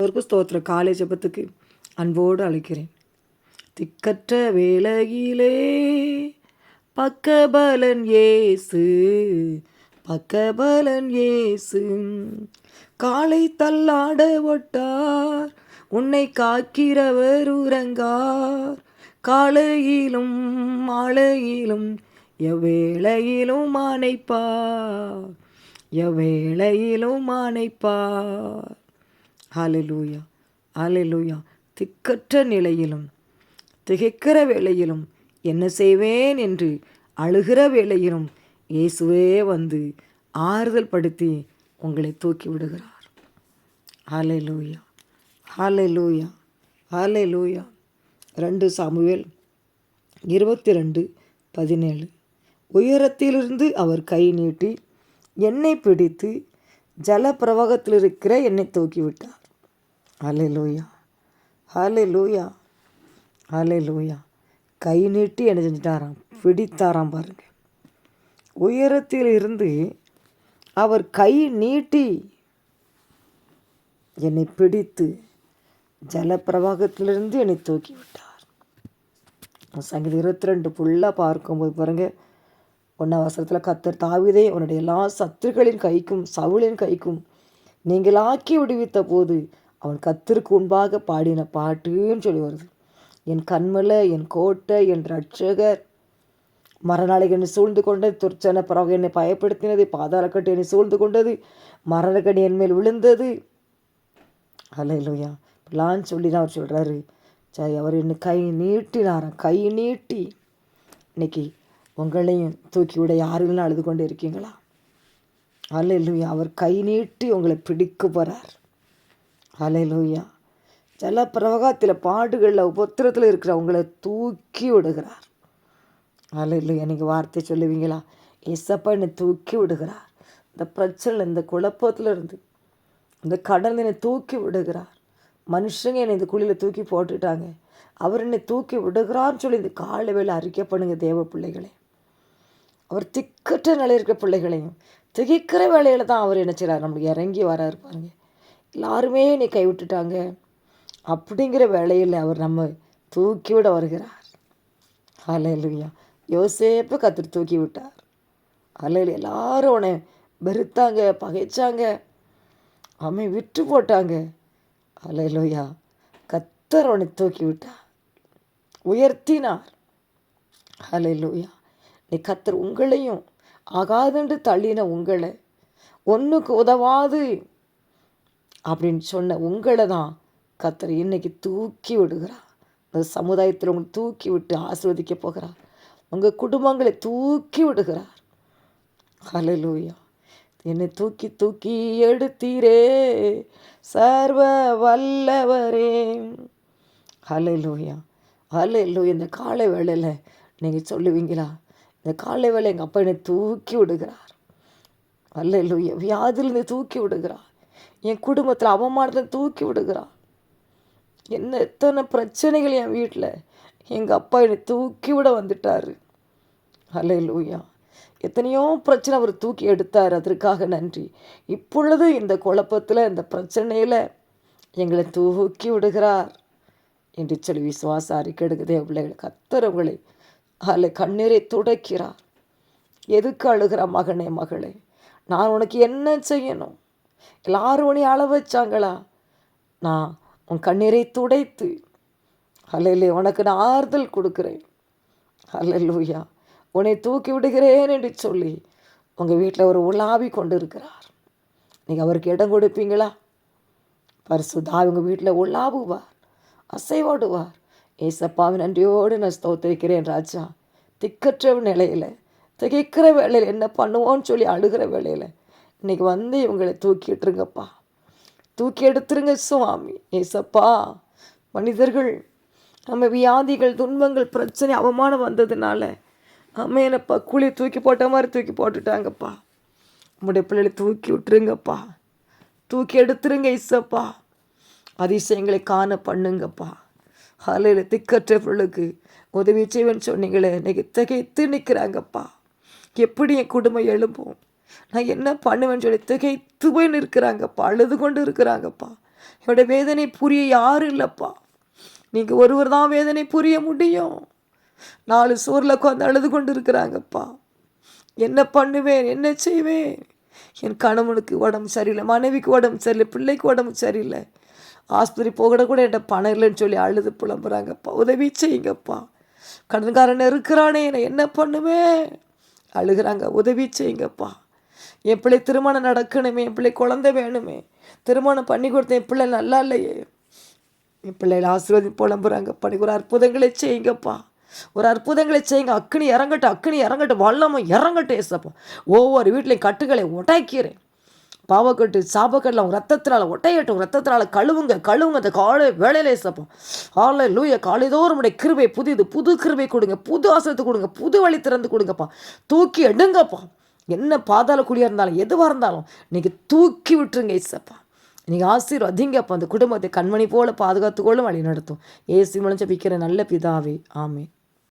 அவருக்கு ஸ்தோத்திர காலை ஜபத்துக்கு அன்போடு அழைக்கிறேன். திக்கற்ற வேலையிலே பக்கபலன் ஏசு பக்கபலன் ஏசு காலை தள்ளாட ஒட்டார் உன்னை காக்கிறவர் உறங்கார். காலையிலும் மாலையிலும் எவ்வேளையிலும் அணைப்பார் எவ்வேளையிலும் அணைப்பார் ஹalleluya ஹalleluya. திக்கற்ற நிலையிலும் திகைக்கிற வேளையிலும் என்ன செய்வேன் என்று அழுகிற வேளையிலும் இயேசுவே வந்து ஆறுதல் படுத்தி உங்களை தூக்கி விடுகிறார். ஹalleluya ஹalleluya லூயா ரெண்டு சாமுவேல் இருபத்தி ரெண்டு பதினேழு. உயரத்திலிருந்து அவர் கை நீட்டி என்னை பிடித்து ஜல பிரவாகத்தில் இருக்கிற என்னை தூக்கிவிட்டார் ஹலே லூயா ஹலே லூயா ஹலே லூயா கை நீட்டி என்ன செஞ்சிட்டாராம்? பிடித்தாராம் பாருங்க. உயரத்தில் இருந்து அவர் கை நீட்டி என்னை பிடித்து ஜலப்பிரவாகத்திலிருந்து என்னை தூக்கி விட்டார். சங்கீதம் இருபத்தி ரெண்டு ஃபுல்லாக பார்க்கும்போது பாருங்க. ஒன்றாம் வசனத்தில் கத்தர் தாவிதே உன்னுடைய எல்லா சத்துருக்களின் கைக்கும் சவுளின் கைக்கும் நீங்களாக்கி விடுவித்த போது அவன் கத்திற்கு முன்பாக பாடின பாட்டுன்னு சொல்லி வருது. என் கண்மலை என் கோட்டை என் ரட்சகர் மரணாளிகள் என்னை சூழ்ந்து கொண்டது துர்ச்சன பறவை என்னை பயப்படுத்தினது பாதாளக்கட்டு என்னை சூழ்ந்து கொண்டது மரணக்கடி என் மேல் விழுந்தது. அல்ல இல்லையா இப்படிலான்னு சொல்லி தான் அவர் சொல்கிறாரு சரி அவர் என்னை கை நீட்டினாராம் கை நீட்டி. இன்னைக்கு உங்களையும் தூக்கி விட யாருன்னு அழுது கொண்டு இருக்கீங்களா? அல்ல இல்லையா அவர் கை நீட்டி உங்களை பிடிக்க போகிறார் அலையிலூயா ஜல பிரவகாத்தில் பாடுகளில் உபத்திரத்தில் இருக்கிறவங்களை தூக்கி விடுகிறார். அலையிலூயா நீங்கள் வார்த்தை சொல்லுவீங்களா? எசப்பா என்னை தூக்கி விடுகிறார். இந்த பிரச்சனை இந்த குழப்பத்தில் இருந்து இந்த கடன் என்னை தூக்கி விடுகிறார். மனுஷங்க என்னை இந்த குழியில் தூக்கி போட்டுட்டாங்க. அவர் என்னை தூக்கி விடுகிறார்னு சொல்லி இந்த காலை வேலை அறிக்கை பண்ணுங்க தேவ பிள்ளைகளே. அவர் திக்கற்ற நிலையில் இருக்கிற பிள்ளைகளையும் திகைக்கிற வேலையில் தான் அவர் என்ன செய்கிறார் நம்மளுக்கு இறங்கி வராரு பாருங்க. எல்லாருமே என்னை கைவிட்டுட்டாங்க. அப்படிங்கிற வேலையில் அவர் நம்ம தூக்கி விட வருகிறார். அலையிலுயா யோசேப்பை கத்திரி தூக்கி விட்டார். அலையில் எல்லாரும் உன்னை வெறுத்தாங்க பகைச்சாங்க. அவன் விட்டு போட்டாங்க. அலையிலோயா கத்தர் உன்னை தூக்கி விட்டார். உயர்த்தினார். அலையிலோயா நீ கத்தர் உங்களையும் ஆகாதுன்று தள்ளின உங்களை ஒன்றுக்கு உதவாது. அப்படின்னு சொன்ன உங்களை தான் கத்தர் இன்னைக்கு தூக்கி விடுகிறார் இந்த சமுதாயத்தில் உங்களை தூக்கி விட்டு ஆசிர்வதிக்க போகிறார். உங்கள் குடும்பங்களை தூக்கி விடுகிறார். ஹalleluya. என்னை தூக்கி தூக்கி எடுத்தீரே சர்வ வல்லவரே. ஹalleluya. ஹalleluya. இந்த காலை வேளையில் நீங்கள் சொல்லுவீங்களா? இந்த காலை வேலை எங்கள் அப்பா என்னை தூக்கி விடுகிறார். ஹalleluya. வியாதிலிருந்து தூக்கி விடுகிறார். என் குடும்பத்தில் அவமானத்தை தூக்கி விடுகிறாள் என்ன எத்தனை பிரச்சனைகள் என் வீட்டில் எங்கள் அப்பா என்னை தூக்கி விட வந்துட்டார். லூயா எத்தனையோ பிரச்சனை அவர் தூக்கி எடுத்தார். அதற்காக நன்றி. இப்பொழுது இந்த குழப்பத்தில் இந்த பிரச்சனையில் எங்களை தூக்கி விடுகிறார். என்று சொல்லி விசுவாச அறிக்கை எடுக்குதே பிள்ளைகள் கத்தரவங்களை அதில் கண்ணீரை துடைக்கிறார். எதுக்கு அழுகிற மகனே மகளே? நான் உனக்கு என்ன செய்யணும்? எல்லாரும் உன்னை அழ வச்சாங்களா? நான் உன் கண்ணீரை துடைத்து அல்லையிலே உனக்கு நான் ஆறுதல் கொடுக்குறேன். அல்லூயா உன்னை தூக்கி விடுகிறேன் என்று சொல்லி உங்கள் வீட்டில் ஒரு உலாவி கொண்டு இருக்கிறார் நீங்கள் அவருக்கு இடம் கொடுப்பீங்களா? பரிசுதா உங்கள் வீட்டில் உலாவுவார் அசைவாடுவார். ஏசப்பாவின் நன்றியோடு நான் ஸ்தோத்திரிக்கிறேன் ராஜா. திக்கற்ற நிலையில் திகைக்கிற வேலையில் என்ன பண்ணுவோன்னு சொல்லி அழுகிற வேலையில் இன்னைக்கு வந்து இவங்களை தூக்கி எடுத்துருங்கப்பா தூக்கி எடுத்துருங்க சுவாமி. ஏசப்பா மனிதர்கள் நம்ம வியாதிகள் துன்பங்கள் பிரச்சனை அவமானம் வந்ததுனால அம்மையனப்பா குழி தூக்கி போட்ட மாதிரி தூக்கி போட்டுட்டாங்கப்பா. நம்முடைய பிள்ளைகளை தூக்கி விட்டுருங்கப்பா. தூக்கி எடுத்துருங்க இசப்பா அதிசயங்களை காண பண்ணுங்கப்பா. ஹலையில் திக்கற்ற பிள்ளைக்கு உதவி செய்வேன்னு சொன்னீங்களே. இன்னைக்கு திகைத்து நிற்கிறாங்கப்பா. எப்படி என் குடும்பம் எழும்பும்? நான் என்ன பண்ணுவேன்னு சொல்லி திகைத்து போய் நிற்கிறாங்கப்பா அழுது கொண்டு இருக்கிறாங்கப்பா. என்னோட வேதனை புரிய யாரும் இல்லைப்பா. நீங்கள் ஒருவர் தான் வேதனை புரிய முடியும். நாலு சோரில் உட்காந்து அழுது கொண்டு இருக்கிறாங்கப்பா. என்ன பண்ணுவேன்? என்ன செய்வேன்? என் கணவனுக்கு உடம்பு சரியில்லை மனைவிக்கு உடம்பு சரியில்லை பிள்ளைக்கு உடம்பு சரியில்லை. ஆஸ்பத்திரி போகட கூட என்கிட்ட பணம் இல்லைன்னு சொல்லி அழுது புலம்புறாங்கப்பா. உதவி செய்யுங்கப்பா. கடன்காரன் இருக்கிறானே நான் என்ன பண்ணுவேன்? அழுகிறாங்க உதவி செய்யுங்கப்பா. என் பிள்ளை திருமணம் நடக்கணுமே என் பிள்ளை குழந்தை வேணுமே. திருமணம் பண்ணி கொடுத்தேன் என் பிள்ளை நல்லா இல்லையே. என் பிள்ளைகளை ஆசீர்வதி புலம்புறாங்க. பண்ணி ஒரு அற்புதங்களை செய்யுங்கப்பா. ஒரு அற்புதங்களை செய்யுங்க. அக்னி இறங்கட்டும் அக்னி இறங்கட்டும் வல்லமும் இறங்கட்டும் ஏசப்பா. ஒவ்வொரு வீட்லையும் கட்டுகளை உடைக்கிறேன் பாவக்கட்டு சாபக்கட்டில் அவங்க ரத்தத்தினால் ஒட்டையட்டும் ரத்தத்தினால் கழுவுங்க கழுவுங்க அந்த காலை வேலையில ஏசப்பா. ஆலை லூய காலைதோறும் உடைய கிருபை புதிது புது கிருபை கொடுங்க புது ஆசனத்தை கொடுங்க புது வழி திறந்து கொடுங்கப்பா. தூக்கி எடுங்கப்பா. என்ன பாதாள குழியாக இருந்தாலும் எதுவாக இருந்தாலும் இன்னைக்கு தூக்கி விட்டுருங்க ஏசப்பா நீங்கள் ஆசீர்வாதீங்கப்பா அந்த குடும்பத்தை கண்மணி போல் பாதுகாத்துக்கொள்ளும் வழி நடத்தும் ஏசி மூலம் ஜபிக்கிற நல்ல பிதாவே. ஆமே